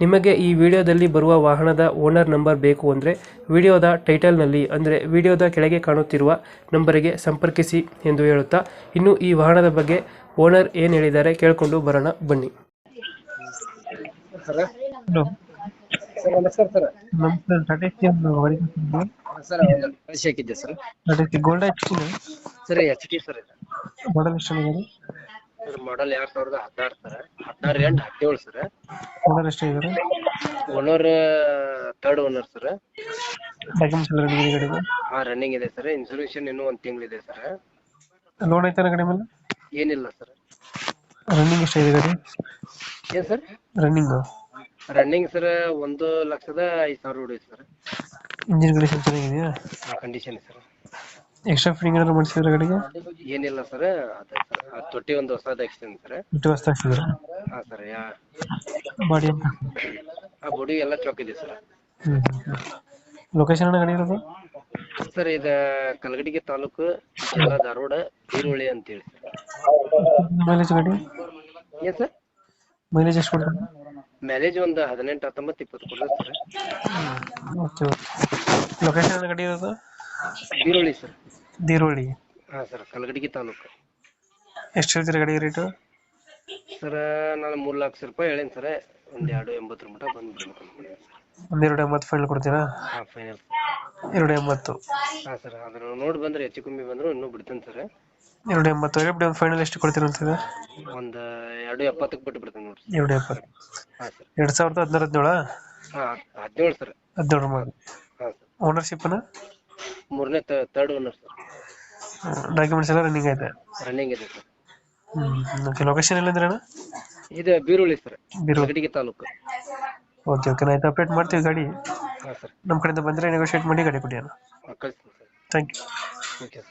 ನಿಮಗೆ ಈ ವಿಡಿಯೋದಲ್ಲಿ ಬರುವ ವಾಹನದ ಓನರ್ ನಂಬರ್ ಬೇಕು ಅಂದರೆ ವಿಡಿಯೋದ ಟೈಟಲ್ನಲ್ಲಿ ಅಂದರೆ ವಿಡಿಯೋದ ಕೆಳಗೆ ಕಾಣುತ್ತಿರುವ ನಂಬರಿಗೆ ಸಂಪರ್ಕಿಸಿ ಎಂದು ಹೇಳುತ್ತಾ ಇನ್ನು ಈ ವಾಹನದ ಬಗ್ಗೆ ಓನರ್ ಏನು ಹೇಳಿದ್ದಾರೆ ಕೇಳಿಕೊಂಡು ಬರೋಣ ಬನ್ನಿ. ಸರ್? ಹಲೋ. ಸರ್ ನಮಸ್ಕಾರ ಸರ್. ನಮ್ಮ ಟಾಟಾ ಸಿ ಒಂದು ಗಾಡಿ ಸರ್ ಒಂದು ಕಳಿಸಿ ಹಾಕಿದ್ದೆ sir. Tata C gold H sir H T sir ಇದು. ಮಾಡಲ್ ಎಷ್ಟು ಗಾಡಿ? ಸರ್ ಮಾಡಲ್ ಎರಡ್ ಸಾವಿರದ ಹದಿನಾರು ಸರ್. ಹದಿನಾರು ರೆಂಟ್ ಹದಿನೇಳು ಸರ್. ಓನರ್ ಎಷ್ಟು ಇದ್ದಾರೆ owner third owner sir. Documents ಎಲ್ಲ ರೆಡಿ ಇದೆ ಗಾಡಿಗೆ ಹಾ ರನ್ನಿಂಗ್ ಇದೆ ಸರ್. ಇನ್ಸೂರೆನ್ಸ್ ಇನ್ನೂ ಒಂದು ತಿಂಗಳಿದೆ ಸರ್. ಲೋನ್ ಐತಾನ ಗಾಡಿ ಮೇಲೆ? ಏನಿಲ್ಲ ಸರ್. ರನ್ನಿಂಗ್ ಎಷ್ಟಿದೆ ಗಾಡಿ? ಏನ್ ಸರ್? ರನ್ನಿಂಗ್ ರನ್ನಿಂಗ್ ಸರ್ ಒಂದು ಲಕ್ಷದ ಐದು ಸಾವಿರ ಹೊಡಿದೆ ಸರ್. ಇಂಜಿನ್ ಕಂಡೀಷನ್ ಚೆನ್ನಾಗಿದೆಯಾ? Condition sir. ಎಕ್ಸ್ಟ್ರಾ ಫಿಟ್ಟಿಂಗ್ ಏನಾದ್ರು ಮಾಡಿಸಿದ್ರೆ ಗಾಡಿಗೆ? ಏನಿಲ್ಲ ಸರ್. ಅದೇ ಸರ್. ತೊಟ್ಟಿ ಒಂದು ಹೊಸದ ಎಕ್ಸ್ಟೆಂಡ್ ಸರ್. ಬಿಟ್ಟು ಹೊಸ್ತು ಹಾ ಸರ್ ಯಾ ಬಾಡಿ ಅಂತ? ಆ ಬಾಡಿ ಎಲ್ಲ ಚೌಕ್ ಇದೆ ಸರ್. ಲೊಕೇಶನ್ ಅಣ್ಣ ಗಾಡಿ ಇರೋದು? ಸರ್ ಇದ ಕಲಗಡಿಗೆ ತಾಲೂಕು ಜಿಲ್ಲಾ ಧಾರವಾಡ ಈರುಳ್ಳಿ ಅಂತೇಳಿ. ಮೈಲೇಜ್ ಗಾಡಿ? ಏನ್ ಸರ್? ಮೈಲೇಜ್ ಎಷ್ಟು ಕೊಡ್ತಾರೆ? ಮ್ಯಾರೇಜ್ ಒಂದು ಹದಿನೆಂಟು ಹತ್ತೊಂಬತ್ತು ಇಪ್ಪತ್ತು ಕೊಡ್ತದೆ ಸರ್. Okay okay. ಲೊಕೇಶನ್ ಗಾಡಿ ಇರೋದು? ಈರುಳ್ಳಿ ಸರ್. ದೀರುಳ್ಳಿ ಹಾಂ ಸರ್ ಕಲಗಡಿಗೆ ತಾಲೂಕು. ಎಷ್ಟು ಹೇಳ್ತೀರಾ ಗಾಡಿ ರೇಟು? ಸರ್ ನಾನು ಮೂರು ಲಕ್ಷ ರೂಪಾಯಿ ಹೇಳೀನಿ ಸರ್. ಒಂದ್ ಎರಡು ಎಂಬತ್ತರ ಮಟ ಬಂದ್ಬಿಡ್ಬೇಕು ಅನ್ಕೊಂಡಿದ್ದೀನಿ ಒಂದೆರಡು ಎಂಬತ್ತು ಫೈನಲ್ ಕೊಡ್ತೀರಾ? ಹಾ ಫೈನಲ್ ಎರಡು ಎಂಬತ್ತು. ಹಾ ಸರ್. ಅದ್ರ ನೋಡಿ ಬಂದ್ರೆ ಹೆಚ್ಚು ಕಮ್ಮಿ ಬಂದ್ರು ಇನ್ನೂ ಬಿಡ್ತೇನೆ ಸರ್. ಎರಡು ಎಂಬತ್ತು ಒಂದು ಫೈನಲ್ ಎಷ್ಟು ಕೊಡ್ತೀರಾ ಅಂತಿದೆ? ಒಂದ್ ಎರಡು ಎಪ್ಪತ್ತಕ್ಕೆ ಬಿಟ್ಟು ಬಿಡ್ತೇನೆ ನೋಡ್ರಿ ಎರಡು ಎಪ್ಪತ್ತು. ಹಾ ಸರ್. ಎರಡು ಸಾವಿರದ ಹದಿನಾರು ಹದಿನೇಳ? ಹಾ ಹದಿನೇಳು ಸರ್. ಹದಿನೇಳು ಮಾಡಿ ಓನರ್ಶಿಪ್ ಸರ್. ಓನರ್ಶಿಪ್ನ ಮೂರನೇ ತರ್ಡ್ ಓನರ್ ಸರ್. ಡಾಕ್ಯುಮೆಂಟ್ಸ್ ಎಲ್ಲ ರನ್ನಿಂಗ್ ಐತೆ? ರನ್ನಿಂಗ್ ಇದೆ ಸರ್. ಹ್ಞೂ ಓಕೆ ಲೊಕೇಶನ್ ಎಲ್ಲಿದ್ರೆ ಅಣ್ಣ? ಇದು ಬೀರುಳ್ಳಿ ಸರ್ ಬೀರುಳ್ಳಿ. ಕಲಗಡಿಗೆ ತಾಲೂಕು. ಓಕೆ ಓಕೆ ಆಯ್ತು ಅಪ್ಡೇಟ್ ಮಾಡ್ತೀವಿ ಗಾಡಿ. ಹಾ ಸರ್. ನಮ್ಮ ಕಡೆಯಿಂದ ಬಂದರೆ ನೆಗೋಷಿಯೇಟ್ ಮಾಡಿ ಗಾಡಿ ಕೊಡಿ ಅಣ್ಣ. ಕಳಿಸ್ತೀನಿ sir. Thank you okay sir